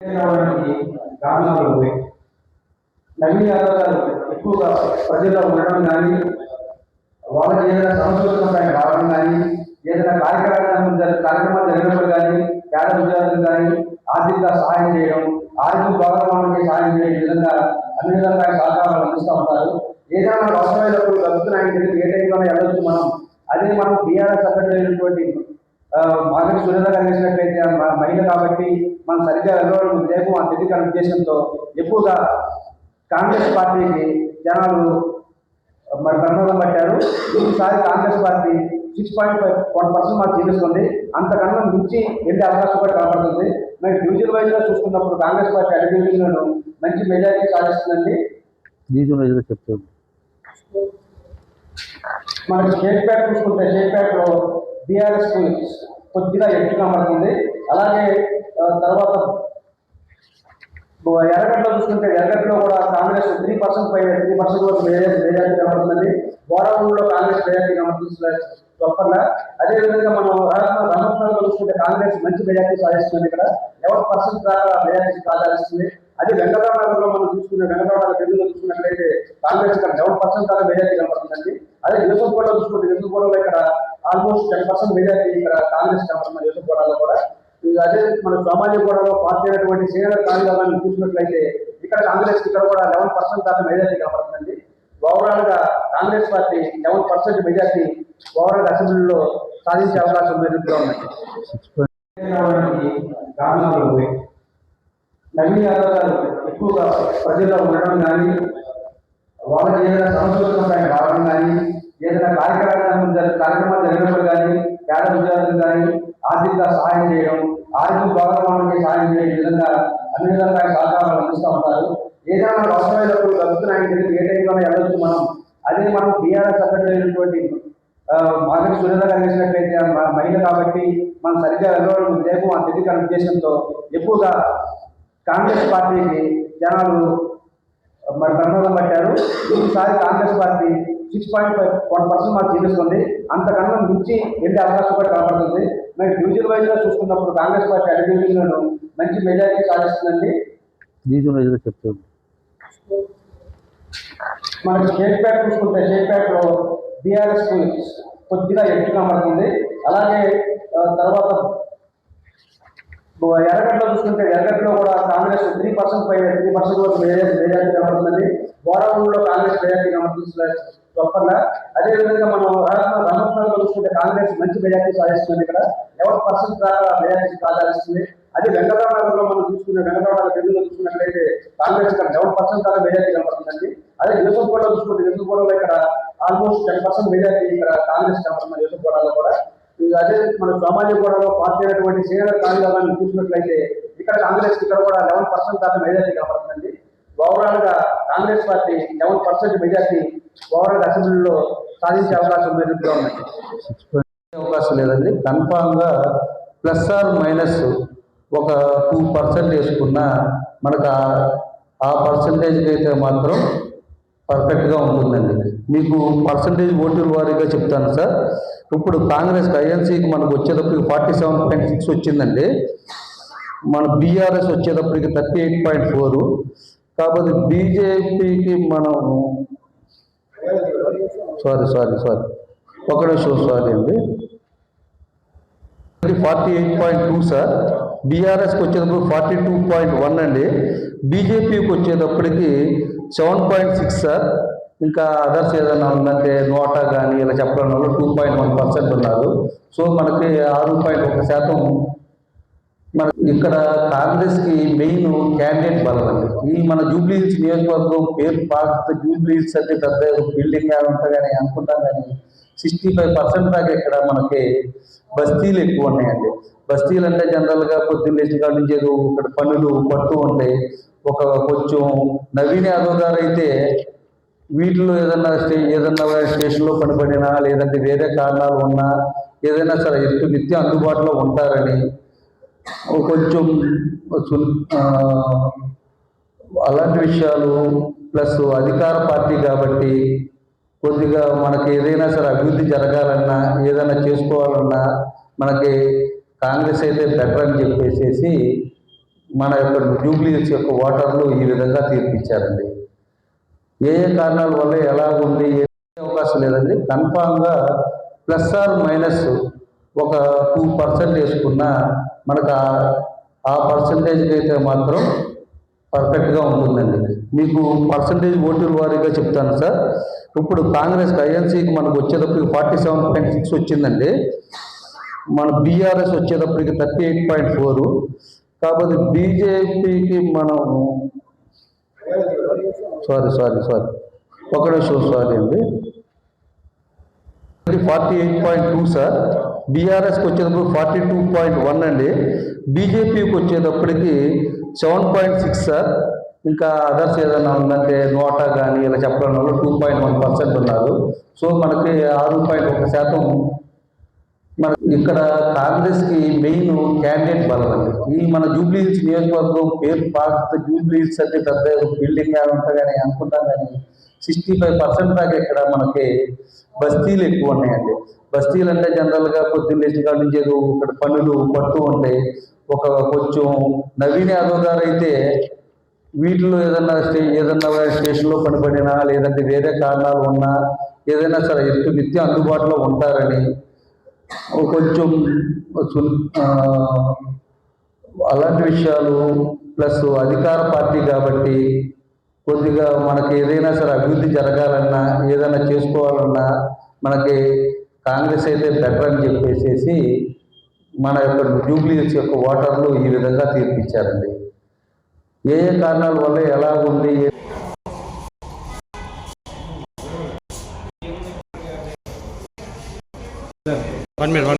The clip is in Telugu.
రావడానికి కారణాలు ఉన్నాయి. నవీన్ యాదవ్ ఎక్కువగా ప్రజల్లో ఉండడం కానీ వాళ్ళకి ఏదైనా సమస్యలు రావడం కానీ ఏదైనా కార్యక్రమం కార్యక్రమాలు జరిగినప్పుడు కానీ పేద విద్యార్థులు కానీ ఆర్థికంగా సహాయం చేయడం ఆర్థిక భాగస్వామికి సహాయం చేయడం విధంగా అన్ని విధంగా సహకారాలు అందిస్తూ ఉంటారు. ఏదైనా మనకు అవసరమైనప్పుడు ప్రభుత్వం ఆయన ఏ టైంలోనే వెళ్ళొచ్చు మనం. అదే మనం బీఆర్ఎస్ సెక్రటరీ అయినటువంటి మార్కెట్ సురేంద్ర గారు చేసినట్లయితే మహిళ కాబట్టి మనం సరిగ్గా వెళ్ళడం రేపు ఆ తెలియక ఉద్దేశంతో ఎక్కువగా కాంగ్రెస్ పార్టీకి జనాలు మరి ప్రమాదం పట్టారు. ఈసారి Congress party six point five one percent మాకు చూపిస్తుంది అంతకన్నా మించి వెళ్ళే అవకాశం కూడా కనబడుతుంది. మరి డివిజన్ వైజ్గా చూసుకున్నప్పుడు కాంగ్రెస్ పార్టీ అన్ని డివిజన్లను మంచి మెజారిటీ సాధిస్తుందండి. వైజ్గా చెప్తాను. మనకి స్టేట్ బ్యాట్ చూసుకుంటే స్టేట్ బ్యాట్లో బీఆర్ఎస్ కొద్దిగా ఎక్కువ కనబడుతుంది. అలాగే తర్వాత ఎర్రగడ్డలో చూసుకుంటే ఎర్రగడ్డలో కూడా కాంగ్రెస్ త్రీ పర్సెంట్ పైన త్రీ పర్సెంట్ వరకు మెజారిటీ కనబడుతుంది గోడౌన్లో కాంగ్రెస్ మెజారిటీ కనబడుతుంది గొప్పగా అదేవిధంగా మనం రామకృష్ణలో చూసుకుంటే కాంగ్రెస్ మంచి మెజారిటీ సాధిస్తుంది ఇక్కడ. ఎవరి పర్సెంట్ దాకా మెజారిటీ సాధిస్తుంది? అదే వెంకటరావు మనం చూసుకునే వెంకటరావు నగర్ చూసుకున్నట్లయితే కాంగ్రెస్ ఇక్కడ లెవెన్ పర్సెంట్ దాకా మెజారిటీ కనబడుతుందండి అదే యూసఫ్గూడలో చూసుకుంటే యూసఫ్గూడలో ఇక్కడ ఆల్మోస్ట్ టెన్ పర్సెంట్ మెజారిటీ ఇక్కడ కాంగ్రెస్ కనబడుతుంది యూసఫ్గూడలో కూడా. అదే మన సామాజిక కూడా పార్టీ అయినటువంటి సీనియర్ కాంగ్రెస్ చూసినట్లయితే ఇక్కడ కాంగ్రెస్ ఇక్కడ కూడా లెవెన్ పర్సెంట్ దాకా మెజార్టీ కనబడుతుంది ఓవరాల్గా Congress party eleven percent majority overall అసెంబ్లీలో సాధించే అవకాశం మెరుగుగా ఉన్నాయి రావడానికి కారణాలు ఉన్నాయి ఎక్కువగా ప్రజల్లో ఉండడం కానీ వాళ్ళకి ఏదైనా సమస్యలు రావడం కానీ ఏదైనా కార్యక్రమాలు కార్యక్రమాలు జరిగినప్పుడు కానీ పేద విద్యార్థులు కానీ ఆర్థికంగా సహాయం చేయడం ఆర్థిక భాగస్వామ్యానికి సహాయం చేయడం విధంగా అన్ని విధంగా సహకారాలు అందిస్తూ ఉంటారు. ఏదైనా మనకు అవసరమైనప్పుడు ప్రభుత్వం ఆయన ఏ టైంలోనే వెళ్ళొచ్చు మనం. అదే మనం బీఆర్ఎస్ సెక్రటరీ అయినటువంటి మార్కెట్ సురేంద్ర గారు చేసినట్లయితే మహిళ కాబట్టి మనం సరిగ్గా వెళ్ళడం రేపు ఆ తెలియక ఉద్దేశంతో ఎక్కువగా కాంగ్రెస్ పార్టీకి జనాలు మరి ప్రమాదం పట్టారు. ఈసారి Congress party six point five one percent మాకు చూపిస్తుంది. అంతకన్నా మించి వెళ్ళే అవకాశం కూడా కనబడుతుంది మరి డివిజన్ వైజ్గా చూసుకున్నప్పుడు కాంగ్రెస్ పార్టీ డివిజన్లను మంచి మెజారిటీ సాధిస్తుందండి. రీజన్ వైజ్గా చెప్తాను మనకి స్టేట్ బ్యాట్ చూసుకుంటే స్టేట్ బ్యాట్లో బీఆర్ఎస్ కొద్దిగా ఎక్కువ కనబడుతుంది అలాగే తర్వాత ఎర్రగడ్డలో చూసుకుంటే ఎర్రగడ్డలో కూడా కాంగ్రెస్ త్రీ పర్సెంట్ పైన త్రీ పర్సెంట్ వరకు మెజారిటీ కనబడుతుంది. గోడౌన్లో కాంగ్రెస్ మెజారిటీ కనబడుతుంది. గొప్పగా అదేవిధంగా మనం రామకృష్ణ చూసుకుంటే కాంగ్రెస్ మంచి మెజార్టీ సాధిస్తుంది ఇక్కడ. ఎవరి పర్సెంట్ మెజార్టీ సాధిస్తుంది? అదే వెంకటరామనగర్లో మనం చూసుకునే వెంకటరామనగర్ నగర్ చూసుకున్నట్లయితే కాంగ్రెస్ ఇక్కడ లెవెన్ పర్సెంట్ దాకా మెజార్టీ కనబడుతుందండి అదే యూసఫ్గూడలో చూసుకుంటే యూసఫ్గూడలో ఇక్కడ ఆల్మోస్ట్ టెన్ పర్సెంట్ మెజార్టీ ఇక్కడ కాంగ్రెస్ కనపడుతుంది యూసఫ్గూడలో కూడా. అదే మన సామాజిక గొడవలో పార్టీ అయినటువంటి సీనియర్ కాంగ్రెస్ చూసినట్లయితే ఇక్కడ కాంగ్రెస్ ఇక్కడ కూడా లెవెన్ పర్సెంట్ దాకా మెజార్టీ కనపడుతుందండి. ఓవరాల్గా Congress party seven percent majority overall అసెంబ్లీలో సాధించే అవకాశం మెరుగుగా ఉన్నాయి అవకాశం లేదండి. కన్ఫామ్గా ప్లస్ ఆర్ మైనస్ ఒక టూ పర్సెంట్ వేసుకున్నా మనకు ఆ- ఆ పర్సంటేజ్కి అయితే మాత్రం పర్ఫెక్ట్గా ఉంటుందండి. మీకు పర్సంటేజ్ ఓటుల వారీగా చెప్తాను సార్. ఇప్పుడు కాంగ్రెస్ ఐఎన్సీకి మనకు వచ్చేటప్పటికి ఫార్టీ సెవెన్ పాయింట్ సిక్స్ వచ్చిందండి. మన బీఆర్ఎస్ వచ్చేటప్పటికి థర్టీ ఎయిట్ పాయింట్ ఫోర్. కాకపోతే బీజేపీకి మనం సారీ సారీ సారీ. ఒక నిమిషం సారీ అండి. Forty eight point two sir. బీఆర్ఎస్కి వచ్చేటప్పుడు ఫార్టీ టూ పాయింట్ వన్ అండి. బీజేపీకి వచ్చేటప్పటికి సెవెన్ పాయింట్ సిక్స్ సార్. ఇంకా అదర్స్ ఏదైనా ఉందంటే నోటా కానీ ఇలా చెప్పడం వల్ల టూ పాయింట్ వన్ పర్సెంట్ ఉన్నారు. సో మనకి ఆరు పాయింట్ ఒక శాతం మన ఇక్కడ కాంగ్రెస్కి మెయిన్ క్యాండిడేట్ బలం అండి ఈ మన జూబ్లీహిల్స్ నియోజకవర్గం పేరు పాత జూబ్లీహిల్స్ అంటే పెద్ద బిల్డింగ్ ఉంటుంది అనుకుంటాం కానీ సిక్స్టీ ఫైవ్ పర్సెంట్ దాకా ఇక్కడ మనకి బస్తీలు ఎక్కువ ఉన్నాయండి. బస్తీలు అంటే జనరల్గా పొద్దున్న లేచిన నుంచి ఏదో ఇక్కడ పనులు పడుతూ ఉంటాయి ఒక కొంచెం నవీన్ యాదవ్ గారు అయితే వీటిలో ఏదన్నా స్టే ఏదన్నా స్టేషన్లో పనిపడినా లేదంటే వేరే కారణాలు ఉన్నా ఏదైనా సరే ఎత్తు నిత్యం అందుబాటులో ఉంటారని కొంచెం అలాంటి విషయాలు ప్లస్ అధికార పార్టీ కాబట్టి కొద్దిగా మనకి ఏదైనా సరే అభివృద్ధి జరగాలన్నా ఏదైనా చేసుకోవాలన్నా మనకి కాంగ్రెస్ అయితే బెటర్ అని చెప్పేసి మన యొక్క జూబ్లీస్ యొక్క ఓటర్లు ఈ విధంగా తీర్పిచ్చారండి. ఏ ఏ కారణాల వల్ల ఎలా ఉంది ఏ అవకాశం లేదండి. కన్ఫామ్గా ప్లస్ ఆర్ మైనస్ ఒక టూ పర్సెంట్ వేసుకున్నా మనకు ఆ- ఆ పర్సంటేజ్కి అయితే మాత్రం పర్ఫెక్ట్గా ఉంటుందండి. మీకు పర్సంటేజ్ ఓటుల వారీగా చెప్తాను సార్. ఇప్పుడు కాంగ్రెస్ ఐఎన్సీకి మనకు వచ్చేటప్పటికి ఫార్టీ సెవెన్ పాయింట్ సిక్స్ వచ్చిందండి. మన బీఆర్ఎస్ వచ్చేటప్పటికి థర్టీ ఎయిట్ పాయింట్ ఫోర్ కాకపోతే బీజేపీకి మనం సారీ సారీ సారీ ఒక నిమిషం సారీ అండి. Forty eight point two sir బీఆర్ఎస్కి వచ్చేటప్పుడు ఫార్టీ టూ పాయింట్ వన్ అండి. బీజేపీకి వచ్చేటప్పటికి సెవెన్ పాయింట్ సిక్స్ సార్ ఇంకా అదర్స్ ఏదైనా ఉందంటే నోటా కానీ ఇలా చెప్పడం వల్ల టూ పాయింట్ వన్ పర్సెంట్ ఉన్నారు. సో మనకి ఆరు పాయింట్ ఒక శాతం మన ఇక్కడ కాంగ్రెస్కి మెయిన్ క్యాండిడేట్ బలం అండి. ఈ మన జూబ్లీ హిల్స్ నియోజకవర్గం పేరు పాత జూబ్లీ హిల్స్ అంటే పెద్ద బిల్డింగ్ కానీ ఉంటా కానీ అనుకుంటాం కానీ సిక్స్టీ ఫైవ్ పర్సెంట్ దాకా ఇక్కడ మనకి బస్తీలు ఎక్కువ ఉన్నాయండి. బస్తీలు అంటే జనరల్గా పొద్దున్న లేచిన కాడ నుంచి ఏదో ఇక్కడ పనులు పడుతూ ఉంటాయి ఒక కొంచెం నవీన యాదవ్ గారు అయితే వీటిలో ఏదన్నా స్టే ఏదన్నా స్టేషన్లో పనిపడినా లేదంటే వేరే కారణాలు ఉన్నా ఏదైనా సరే ఎత్తు నిత్యం అందుబాటులో ఉంటారని కొంచెం అలాంటి విషయాలు ప్లస్ అధికార పార్టీ కాబట్టి కొద్దిగా మనకి ఏదైనా సరే అభివృద్ధి జరగాలన్నా ఏదైనా చేసుకోవాలన్నా మనకి కాంగ్రెస్ అయితే బెటర్ అని చెప్పేసేసి మన యొక్క జూబ్లీస్ యొక్క ఓటర్లు ఈ విధంగా తీర్పిచ్చారండి. ఏ ఏ కారణాల వల్ల ఎలా ఉంది one minute